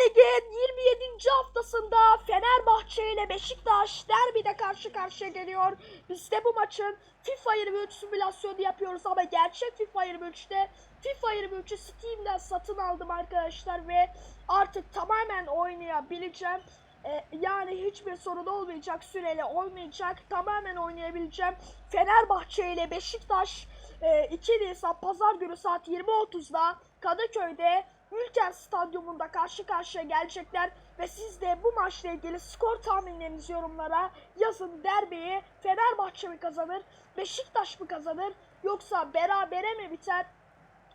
Lig'in 27. haftasında Fenerbahçe ile Beşiktaş derbide karşı karşıya geliyor. Biz de bu maçın FIFA 23 simülasyonu yapıyoruz ama gerçek FIFA 23'te FIFA 23'ü Steam'den satın aldım arkadaşlar ve artık tamamen oynayabileceğim. Ee, yani hiçbir sorun olmayacak, süreli olmayacak. Tamamen oynayabileceğim. Fenerbahçe ile Beşiktaş e, 2 Nisan Pazar günü saat 20.30'da Kadıköy'de Ülker Stadyumunda karşı karşıya gelecekler ve siz de bu maçla ilgili skor tahminlerinizi yorumlara yazın. Derbiyi Fenerbahçe mi kazanır, Beşiktaş mı kazanır yoksa berabere mi biter?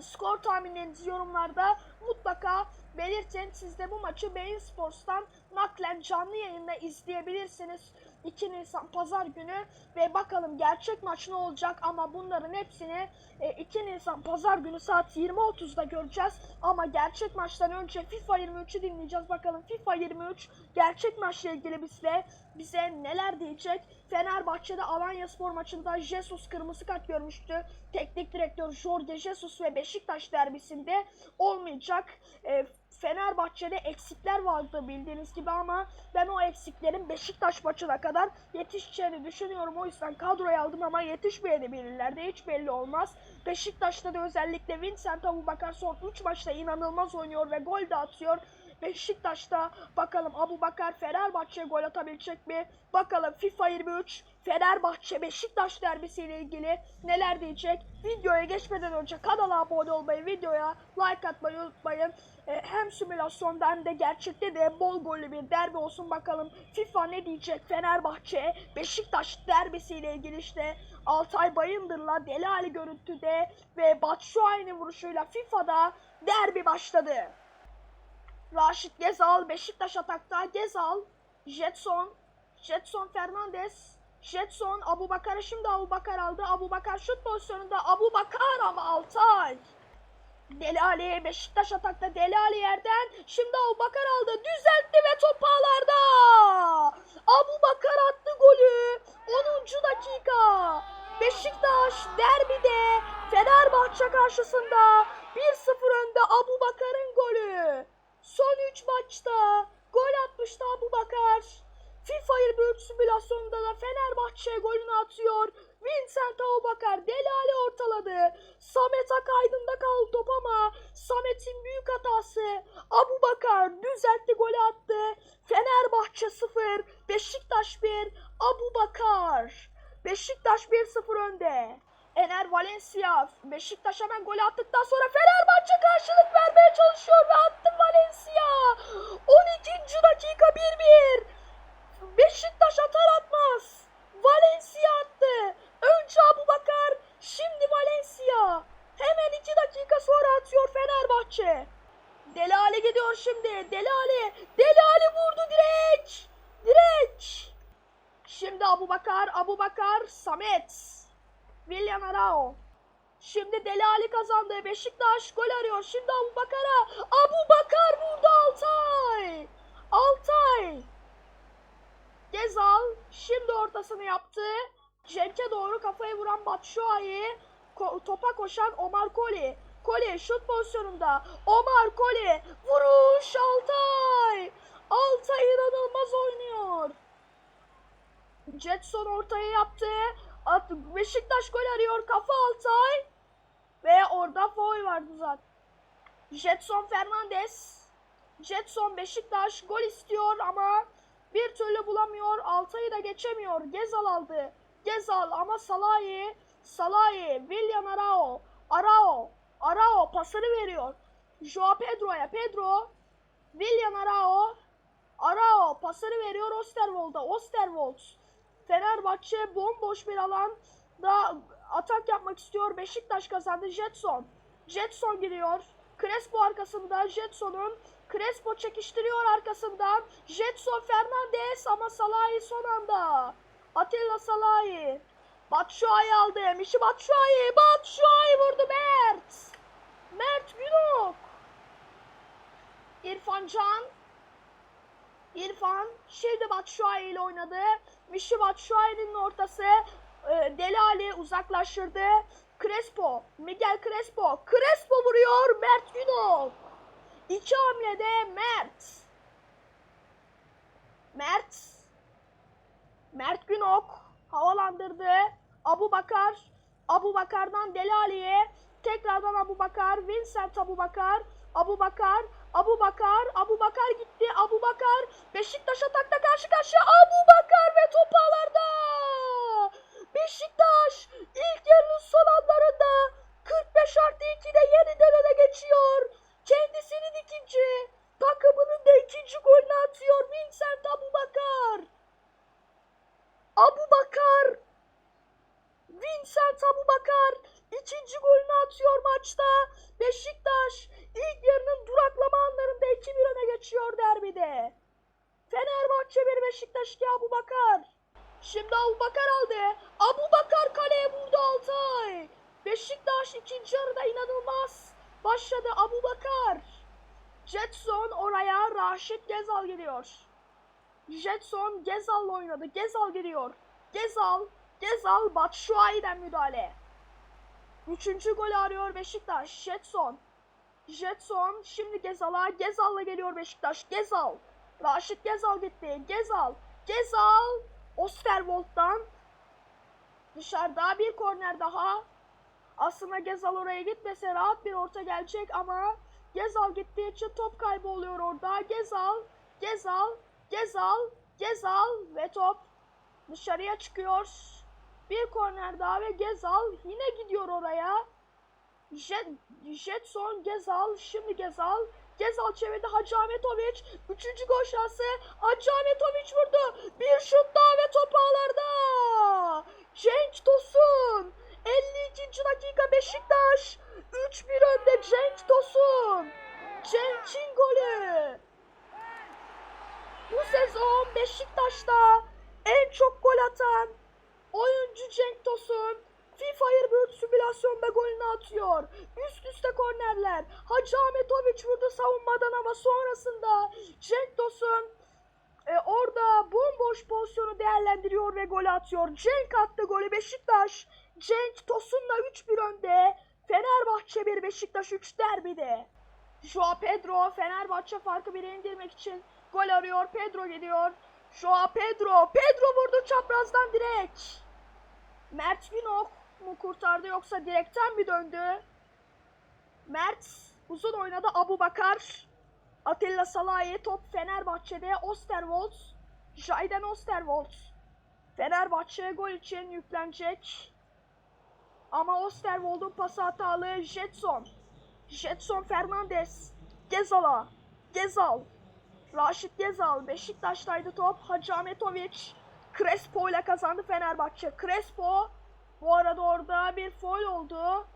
Skor tahminlerinizi yorumlarda mutlaka belirtin. Siz de bu maçı Beyin Sports'tan naklen canlı yayında izleyebilirsiniz. 2 Nisan Pazar günü ve bakalım gerçek maç ne olacak ama bunların hepsini e, 2 Nisan Pazar günü saat 20.30'da göreceğiz. Ama gerçek maçtan önce FIFA 23'ü dinleyeceğiz. Bakalım FIFA 23 gerçek maçla ilgili bizle bize neler diyecek. Fenerbahçe'de Alanya Spor maçında Jesus kırmızı kart görmüştü. Teknik direktör Jorge Jesus ve Beşiktaş derbisinde olmayacak. E, Fenerbahçe'de eksikler vardı bildiğiniz gibi ama ben o eksiklerin Beşiktaş maçına kadar yetişeceğini düşünüyorum. O yüzden kadroya aldım ama yetişmeyebilirler de hiç belli olmaz. Beşiktaş'ta da özellikle Vincent Abubakar son 3 maçta inanılmaz oynuyor ve gol de atıyor. Beşiktaş'ta bakalım Abu Bakar Fenerbahçe gol atabilecek mi? Bakalım FIFA 23 Fenerbahçe Beşiktaş derbisiyle ilgili neler diyecek? Videoya geçmeden önce kanala abone olmayı, videoya like atmayı unutmayın. Ee, hem simülasyonda hem de gerçekte de bol gollü bir derbi olsun bakalım. FIFA ne diyecek Fenerbahçe Beşiktaş derbisiyle ilgili işte Altay Bayındır'la Deli Ali görüntüde ve Batshuayi'nin vuruşuyla FIFA'da derbi başladı. Raşit Gezal, Beşiktaş atakta. Gezal, Jetson, Jetson Fernandez, Jetson, Abu Bakar'ı şimdi Abu Bakar aldı. Abu Bakar şut pozisyonunda Abu Bakar ama Altay. Deli Ali, Beşiktaş atakta Deli Ali yerden. Şimdi Abu Bakar aldı. Düzeltti ve top ağlarda. Abu Bakar attı golü. 10. dakika. Beşiktaş derbide Fenerbahçe karşısında 1-0 önde Abu Bakar'ın golü. Son 3 maçta gol atmıştı Abu Bakar. FIFA 23 simülasyonunda da Fenerbahçe golünü atıyor. Vincent Abubakar Deli Ali ortaladı. Samet Akaydın'da kaldı top ama Samet'in büyük hatası. Abu Bakar düzeltti golü attı. Fenerbahçe 0, Beşiktaş 1, Abu Bakar. Beşiktaş 1-0 önde. Ener Valencia Beşiktaş hemen gol attıktan sonra Fenerbahçe karşılık vermeye çalışıyor ve attı Valencia. 12. dakika 1-1. Beşiktaş atar atmaz. Valencia attı. Önce Abu Bakar, şimdi Valencia. Hemen 2 dakika sonra atıyor Fenerbahçe. Deli Ali gidiyor şimdi. Deli Ali. Deli Ali vurdu direk. Direk. Şimdi Abu Bakar, Abu Bakar, Samet. William Arao. Şimdi Deli Ali kazandı. Beşiktaş gol arıyor. Şimdi Abu Bakar'a. Abu Bakar vurdu Altay. Altay. Gezal şimdi ortasını yaptı. Cenk'e doğru kafayı vuran Batshuayi. Ko- topa koşan Omar Koli. Koli şut pozisyonunda. Omar Koli. Vuruş Altay. Altay inanılmaz oynuyor. Jetson ortaya yaptı. At, Beşiktaş gol arıyor. Kafa Altay. Ve orada foul vardı zaten. Jetson Fernandez. Jetson Beşiktaş gol istiyor ama bir türlü bulamıyor. Altay'ı da geçemiyor. Gezal aldı. Gezal ama Salahi. Salahi. William Arao. Arao. Arao pasını veriyor. Joao Pedro'ya. Pedro. William Arao. Arao pasını veriyor Osterwold'a. Osterwold. Fenerbahçe bomboş bir alanda atak yapmak istiyor. Beşiktaş kazandı. Jetson. Jetson giriyor. Crespo arkasında. Jetson'un Crespo çekiştiriyor arkasından. Jetson Fernandez ama Salahi son anda. Atilla Salahi. Batshuayi aldı. Mişi Batshuayi. Batshuayi vurdu Mert. Mert Günok. İrfan Can. İrfan şimdi Batshuayi ile oynadı. Mişivat Şuayri'nin ortası e, Delali uzaklaştırdı. Crespo, Miguel Crespo, Crespo vuruyor Mert Günol. İki hamlede Mert. Mert. Mert Günok havalandırdı. Abu Bakar, Abu Bakar'dan Delali'ye. Tekrardan Abu Bakar, Vincent Abu Bakar, Abu Bakar Abu Bakar. Abu Bakar gitti. Abu Bakar. Beşiktaş atakta karşı karşıya. Abu Bakar ve top ağlarda. Beşiktaş ilk yarının son anlarında 45 artı 2'de yeniden öne geçiyor. Kendisinin ikinci, takımının da ikinci golünü atıyor Vincent Abu Bakar. Abu Bakar, Vincent Abu Bakar ikinci golünü atıyor maçta. Beşiktaş ilk yarının duraklama anlarında 2-1 öne geçiyor derbide. Fenerbahçe 1 Beşiktaş 2 Abu Bakar. Şimdi Abu Bakar aldı. Abu Bakar kaleye vurdu Altay. Beşiktaş ikinci yarıda inanılmaz başladı Abu Bakar. Jetson oraya Raşit Gezal geliyor. Jetson Gezal'la oynadı. Gezal geliyor. Gezal, Gezal Batshuayi'den müdahale. Üçüncü golü arıyor Beşiktaş. Jetson. Jetson şimdi Gezal'a. Gezal'la geliyor Beşiktaş. Gezal. Raşit Gezal gitti. Gezal. Gezal. Osterwold'dan. Dışarıda bir korner daha. Aslında Gezal oraya gitmese rahat bir orta gelecek ama Gezal gittiği için top kaybı oluyor orada. Gezal, Gezal, Gezal, Gezal ve top dışarıya çıkıyor. Bir korner daha ve Gezal yine gidiyor oraya. Jet, Jetson, Gezal, şimdi Gezal. Gezal çevirdi Hacı Ahmetoviç. Üçüncü gol şansı. Hacı Ahmetoviç vurdu. Bir şut daha ve top ağlarda. Cenk Tosun. 52. dakika Beşiktaş. 3-1 önde Cenk Tosun. Cenk'in golü. Bu sezon Beşiktaş'ta en çok gol atan oyuncu Cenk Tosun. FIFA 23 simülasyonda golünü atıyor. Üst üste kornerler. Hacı Ahmetoviç vurdu savunmadan ama sonrasında Cenk Tosun e, orada bomboş pozisyonu değerlendiriyor ve gol atıyor. Cenk attı golü Beşiktaş. Cenk Tosun'la 3-1 önde. Fenerbahçe 1 Beşiktaş 3 derbide. Joao Pedro Fenerbahçe farkı 1'e indirmek için gol arıyor. Pedro geliyor. Joao Pedro. Pedro vurdu çaprazdan direkt. Mert Günok mu kurtardı yoksa direkten mi döndü? Mert uzun oynadı Abu Bakar. Atilla Salahi top Fenerbahçe'de Osterwold. Jayden Osterwold. Fenerbahçe gol için yüklenecek. Ama Osterwold'un pası hatalı Jetson. Jetson Fernandez. Gezal'a. Gezal. Raşit Gezal. Beşiktaş'taydı top. Hacı Ahmetoviç. Crespo ile kazandı Fenerbahçe. Crespo bu arada orada bir foul oldu.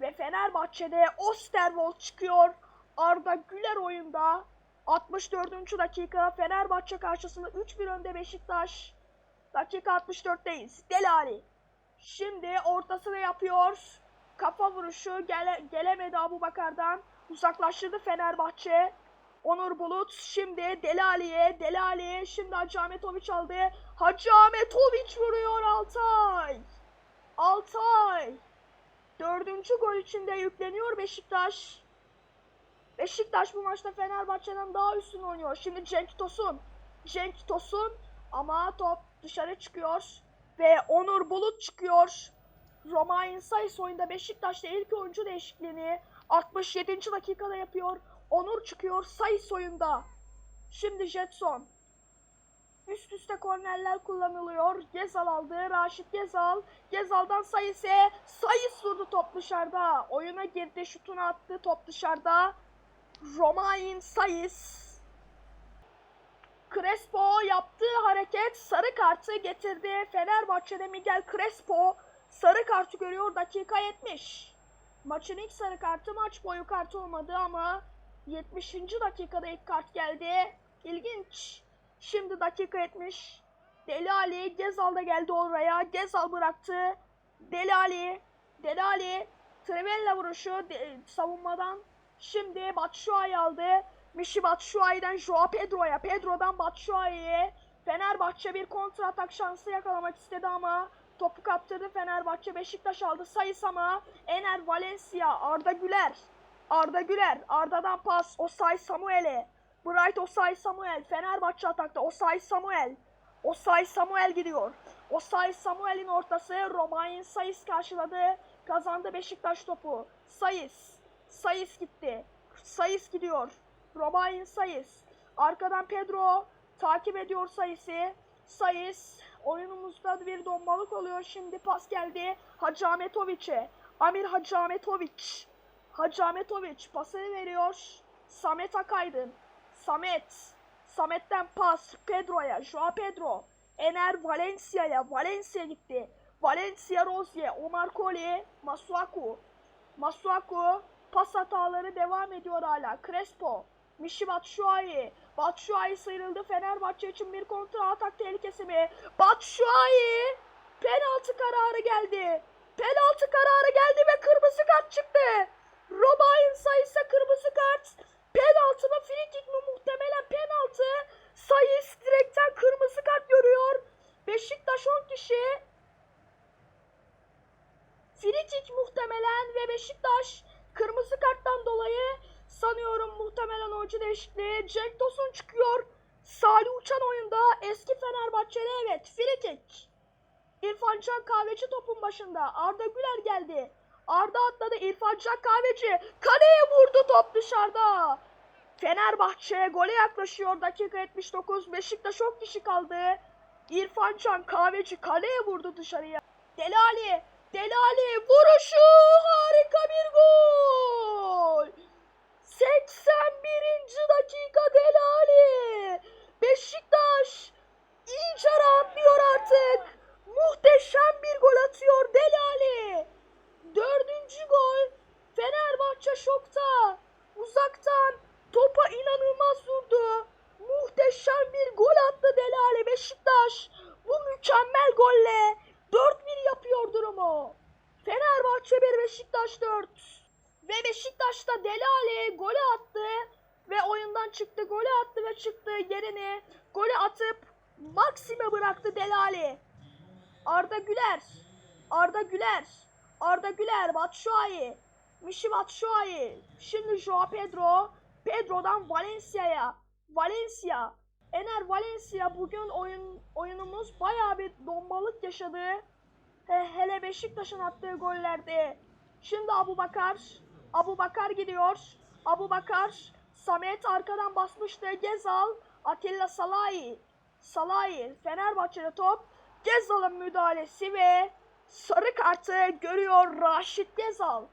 Ve Fenerbahçe'de Osterwold çıkıyor. Arda Güler oyunda. 64. dakika Fenerbahçe karşısında 3-1 önde Beşiktaş. Dakika 64'teyiz. Delali. Şimdi ortasını yapıyor. Kafa vuruşu gele, gelemedi Abu Bakar'dan. Uzaklaştırdı Fenerbahçe. Onur Bulut şimdi Delali'ye. Delali şimdi Hacı Ahmetoviç aldı. Hacı Ahmetoviç vuruyor Altay. Altay. Dördüncü gol içinde yükleniyor Beşiktaş. Beşiktaş bu maçta Fenerbahçe'den daha üstün oynuyor. Şimdi Cenk Tosun. Cenk Tosun ama top dışarı çıkıyor. Ve Onur Bulut çıkıyor. Romain Sayıs oyunda Beşiktaş'ta ilk oyuncu değişikliğini 67. dakikada yapıyor. Onur çıkıyor Sayıs oyunda. Şimdi Jetson. Üst üste kornerler kullanılıyor. Gezal aldı. Raşit Gezal. Gezal'dan Sayıs'e. Sayıs vurdu top dışarıda. Oyuna girdi. Şutunu attı. Top dışarıda. Romain Sayıs. Crespo yaptığı hareket sarı kartı getirdi. Fenerbahçe'de Miguel Crespo sarı kartı görüyor. Dakika 70. Maçın ilk sarı kartı maç boyu kartı olmadı ama 70. dakikada ilk kart geldi. İlginç. Şimdi dakika 70. Deli Ali Gezal da geldi oraya. Gezal bıraktı. Deli Ali. Deli Ali. Trivella vuruşu de- savunmadan. Şimdi Batshuayi aldı. Mişi Batshuayi'den Joao Pedro'ya. Pedro'dan Batshuayi'ye. Fenerbahçe bir kontra atak şansı yakalamak istedi ama topu kaptırdı Fenerbahçe. Beşiktaş aldı sayıs ama Ener Valencia, Arda Güler. Arda Güler, Arda'dan pas, Osay Samuel'e. Bright Osay Samuel, Fenerbahçe atakta, Osay Samuel. Osay Samuel gidiyor. Osay Samuel'in ortası Romain Sayıs karşıladı. Kazandı Beşiktaş topu. Sayıs. Sayıs gitti. Sayıs gidiyor. Romain Sayıs. Arkadan Pedro takip ediyor Sayıs'ı. Sayıs oyunumuzda bir donmalık oluyor. Şimdi pas geldi Hacı Ahmetoviç'e. Amir Hacı Ahmetoviç. Hacı Ahmetoviç pasını veriyor. Samet Akaydın. Samet. Samet'ten pas Pedro'ya. Joao Pedro. Ener Valencia'ya. Valencia gitti. Valencia Rozier. Omar Koli. Masuaku. Masuaku. Pas hataları devam ediyor hala. Crespo. Mişi Batshuayi. Batshuayi sıyrıldı. Fenerbahçe için bir kontra atak tehlikesi mi? Batshuayi. Penaltı kararı geldi. Penaltı kararı geldi ve kırmızı kart çıktı. Romain sayısı kırmızı kart. Penaltı mı free mi muhtemelen penaltı. Sayıs direkten kırmızı kart görüyor. Beşiktaş 10 kişi. Free muhtemelen ve Beşiktaş kırmızı karttan dolayı sanıyorum muhtemelen oyuncu değişikliği. Cenk Tosun çıkıyor. Salih Uçan oyunda eski Fenerbahçeli evet free kick. İrfan Can Kahveci topun başında. Arda Güler geldi. Arda atladı İrfan Can. Kaleye vurdu top dışarıda. Fenerbahçe gole yaklaşıyor. Dakika 79. Beşiktaş 10 kişi kaldı. İrfan Can Kahveci kaleye vurdu dışarıya. Delali. Delali vuruşu harika bir gol. 81. dakika Delali. Beşiktaş iyice rahatlıyor artık. Muhteşem bir gol atıyor Delali. Dördüncü gol. Fenerbahçe şokta. Uzaktan topa inanılmaz vurdu. Muhteşem bir gol attı Delali Beşiktaş. Bu mükemmel golle 4-1 yapıyor durumu. Fenerbahçe 1 Beşiktaş 4. Ve Beşiktaş'ta Delali golü attı ve oyundan çıktı. Golü attı ve çıktı yerini golü atıp Maxim'e bıraktı Delali. Arda Güler. Arda Güler. Arda Güler. Batshuayi. Mişi Batshuayi. Şimdi Joao Pedro. Pedro'dan Valencia'ya. Valencia. Ener Valencia bugün oyun oyunumuz bayağı bir donmalık yaşadı. He, hele Beşiktaş'ın attığı gollerde. Şimdi Abu Bakar. Abu Bakar gidiyor. Abu Bakar. Samet arkadan basmıştı. Gezal. Atilla Salahi. Salahi. Fenerbahçe'de top. Gezal'ın müdahalesi ve sarı kartı görüyor Raşit Gezal.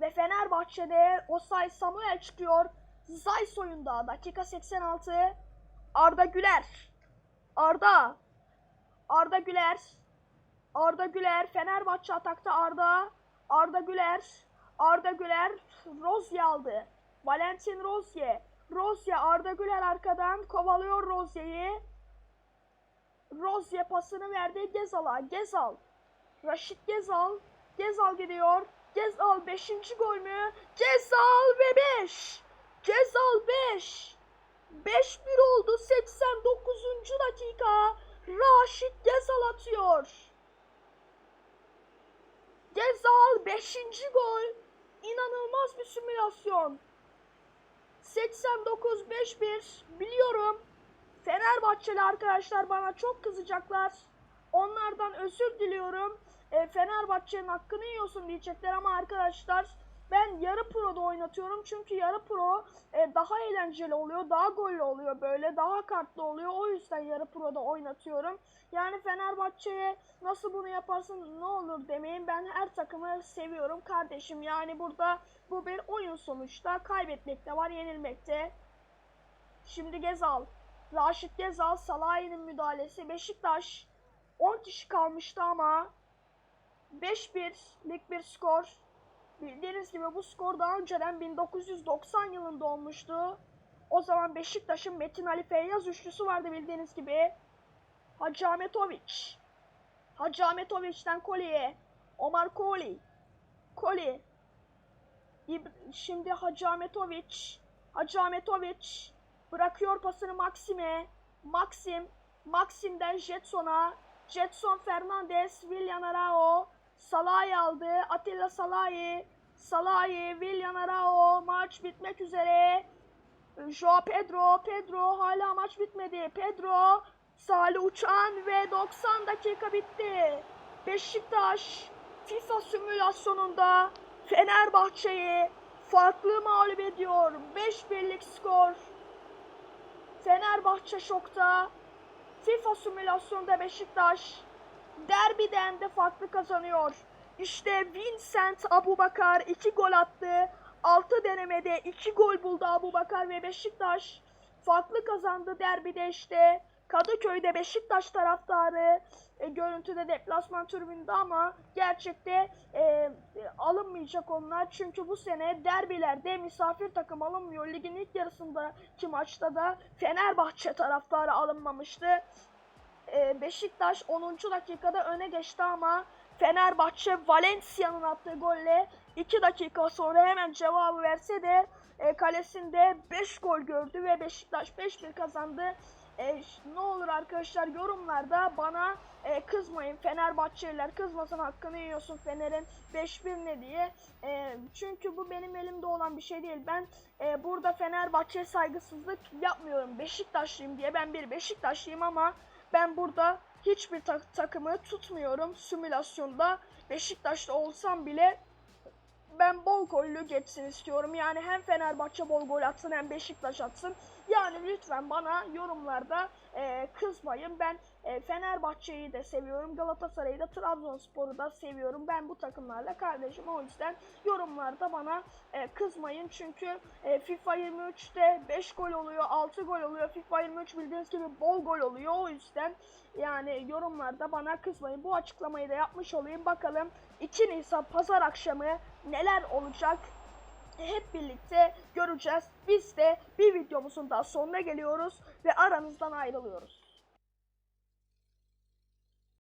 Ve Fenerbahçe'de Osay Samuel çıkıyor. Zayt oyunda dakika 86. Arda Güler. Arda. Arda Güler. Arda Güler. Fenerbahçe atakta Arda. Arda Güler. Arda Güler. Rozier aldı. Valentin Rozier. Rozier Arda Güler arkadan kovalıyor Rozier'i. Rozier pasını verdi Gezal'a. Gezal. Raşit Gezal. Gezal gidiyor. Gezal 5. gol mü? Gezal ve 5. Gezal 5. 5-1 oldu 89. dakika. Raşit Gezal atıyor. Gezal 5. gol. İnanılmaz bir simülasyon. 89 5-1 biliyorum. Fenerbahçeli arkadaşlar bana çok kızacaklar. Onlardan özür diliyorum. E, Fenerbahçe'nin hakkını yiyorsun diyecekler ama arkadaşlar ben yarı pro'da oynatıyorum. Çünkü yarı pro e, daha eğlenceli oluyor. Daha gollü oluyor böyle. Daha kartlı oluyor. O yüzden yarı pro'da oynatıyorum. Yani Fenerbahçe'ye nasıl bunu yaparsın ne olur demeyin. Ben her takımı seviyorum kardeşim. Yani burada bu bir oyun sonuçta. Kaybetmek de var, yenilmek de. Şimdi Gezal. Raşit Gezal, Salah'ın müdahalesi. Beşiktaş 10 kişi kalmıştı ama 5-1'lik bir skor. Bildiğiniz gibi bu skor daha önceden 1990 yılında olmuştu. O zaman Beşiktaş'ın Metin Ali Feyyaz üçlüsü vardı bildiğiniz gibi. Hacı Ahmetoviç. Hacı Ahmetoviç'ten Koli'ye. Omar Koli. Koli. Şimdi Hacı Ahmetoviç. Hacı Ahmetoviç bırakıyor pasını Maxim'e. Maxim. Maxim'den Jetson'a. Jetson Fernandez. William Arao. Salah'ı aldı. Atilla Salah'ı. Salah'ı. William Arao. Maç bitmek üzere. Joao Pedro, Pedro hala maç bitmedi. Pedro, Salih Uçan ve 90 dakika bitti. Beşiktaş FIFA simülasyonunda Fenerbahçe'yi farklı mağlup ediyor. 5-1'lik skor. Fenerbahçe şokta. FIFA simülasyonda Beşiktaş derbiden de farklı kazanıyor. İşte Vincent Abubakar 2 gol attı. 6 denemede 2 gol buldu Abubakar ve Beşiktaş farklı kazandı derbide işte. Kadıköy'de Beşiktaş taraftarı e, görüntüde deplasman tribünde ama gerçekte e, alınmayacak onlar. Çünkü bu sene derbilerde misafir takım alınmıyor. Ligin ilk yarısındaki maçta da Fenerbahçe taraftarı alınmamıştı. E, Beşiktaş 10. dakikada öne geçti ama Fenerbahçe Valencia'nın attığı golle 2 dakika sonra hemen cevabı verse de e, kalesinde 5 gol gördü ve Beşiktaş 5-1 kazandı. E, ne olur arkadaşlar yorumlarda bana e, kızmayın. Fenerbahçeliler kızmasın hakkını yiyorsun Fener'in 5-1 ne diye. E, çünkü bu benim elimde olan bir şey değil. Ben e, burada Fenerbahçe saygısızlık yapmıyorum. Beşiktaşlıyım diye. Ben bir Beşiktaşlıyım ama ben burada hiçbir tak- takımı tutmuyorum simülasyonda. Beşiktaş'ta olsam bile ben bol gollü geçsin istiyorum. Yani hem Fenerbahçe bol gol atsın hem Beşiktaş atsın. Yani lütfen bana yorumlarda e, kızmayın. Ben e, Fenerbahçe'yi de seviyorum. Galatasaray'ı da Trabzonspor'u da seviyorum. Ben bu takımlarla kardeşim. O yüzden yorumlarda bana e, kızmayın. Çünkü e, FIFA 23'te 5 gol oluyor, 6 gol oluyor. FIFA 23 bildiğiniz gibi bol gol oluyor. O yüzden yani yorumlarda bana kızmayın. Bu açıklamayı da yapmış olayım. Bakalım 2 Nisan pazar akşamı neler olacak hep birlikte göreceğiz. Biz de bir videomuzun daha sonuna geliyoruz ve aranızdan ayrılıyoruz.